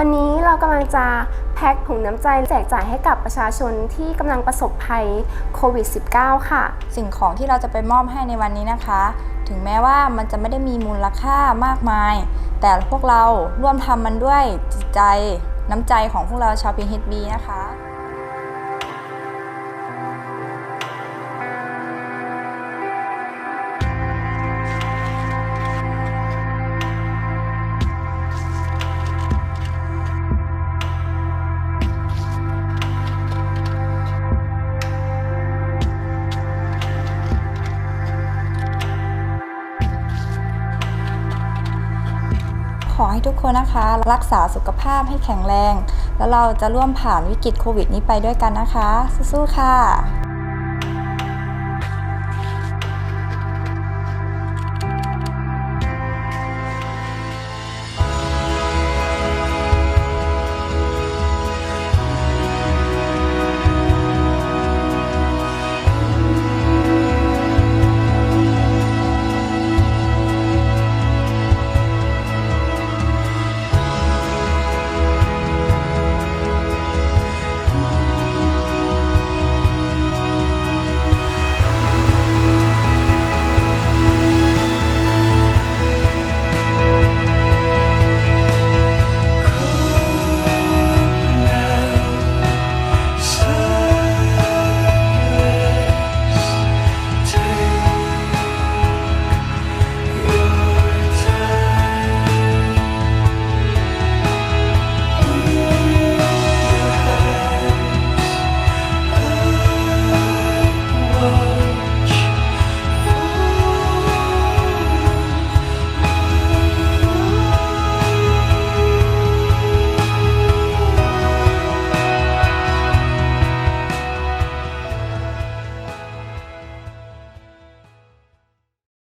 วันนี้เรากำลังจะแพ็คถุงน้ำใจแจกจ่ายให้กับประชาชนที่กำลังประสบภัยโควิด -19 ค่ะ สิ่งของที่เราจะไปมอบให้ในวันนี้นะคะ ถึงแม้ว่ามันจะไม่ได้มีมูลค่ามากมาย แต่พวกเราร่วมทำมันด้วยจิตใจน้ำใจของพวกเราชาวพีเฮดบีนะคะ ขอให้ทุกคนนะคะ รักษาสุขภาพให้แข็งแรง แล้วเราจะร่วมผ่านวิกฤตโควิดนี้ไปด้วยกันนะคะ สู้ๆค่ะ